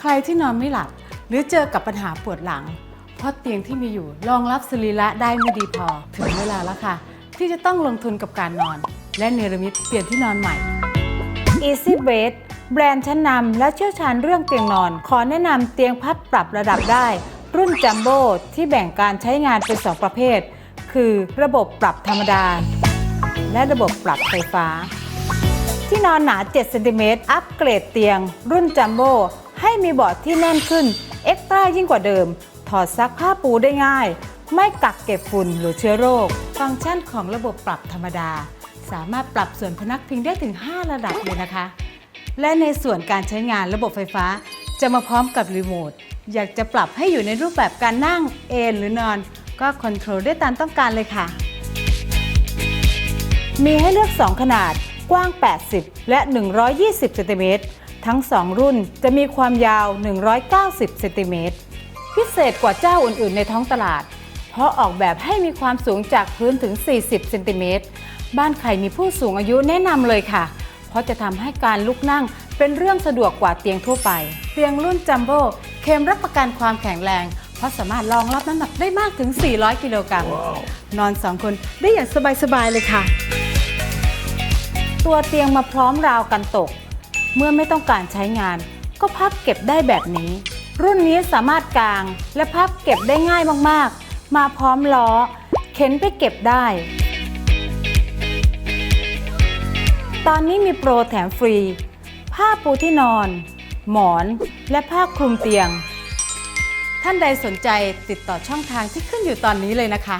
ใครที่นอนไม่หลับ หรือเจอกับปัญหาปวดหลัง เพราะเตียงที่มีอยู่รองรับสรีระได้ไม่ดีพอ ถึงเวลาแล้วค่ะ ที่จะต้องลงทุนกับการนอน และเนรมิตเปลี่ยนที่นอนใหม่ Easy Bed แบรนด์ชั้นนำและเชี่ยวชาญเรื่องเตียงนอน ขอแนะนำเตียงพัดปรับระดับได้ รุ่นจัมโบ้ที่แบ่งการใช้งานเป็น2ประเภท คือระบบปรับธรรมดา และระบบปรับไฟฟ้า ที่นอนหนา 7 เซนติเมตร อัปเกรดเตียง รุ่นจัมโบ้ ให้มีเบาะที่แน่นขึ้น เอ็กซ์ตร้ายิ่งกว่าเดิม ถอดซักผ้าปูได้ง่าย ไม่กักเก็บฝุ่นหรือเชื้อโรค ฟังก์ชันของระบบปรับธรรมดา สามารถปรับส่วนพนักพิงได้ถึง 5 ระดับเลยนะคะ และในส่วนการใช้งานระบบไฟฟ้า จะมาพร้อมกับรีโมท อยากจะปรับให้อยู่ในรูปแบบการนั่งเอนหรือนอน ก็คอนโทรลได้ตามต้องการเลยค่ะ มีให้เลือก 2 ขนาดกว้าง 80 และ 120เซนติเมตร ทั้ง 2 รุ่นจะมีความยาว 190 เซนติเมตร พิเศษกว่าเจ้าอื่นๆ ในท้องตลาด เพราะออกแบบให้มีความสูงจากพื้นถึง 40 เซนติเมตร บ้านใครมีผู้สูงอายุแนะนำเลยค่ะ เพราะจะทำให้การลุกนั่งเป็นเรื่องสะดวกกว่าเตียงทั่วไป เตียงรุ่นจัมโบ้เคลมรับประกันความแข็งแรง เพราะสามารถรองรับน้ำหนักได้มากถึง 400 กิโลกรัม นอน2คนได้อย่างสบายๆเลยค่ะ ตัวเตียงมาพร้อมราวกันตก เมื่อไม่ต้องการใช้งาน ก็พับเก็บได้แบบนี้ รุ่นนี้สามารถกางและพับเก็บได้ง่ายมากๆ มาพร้อมล้อ เข็นไปเก็บได้ ตอนนี้มีโปรแถมฟรี ผ้าปูที่นอน หมอน และผ้าคลุมเตียง ท่านใดสนใจติดต่อช่องทางที่ขึ้นอยู่ตอนนี้เลยนะคะ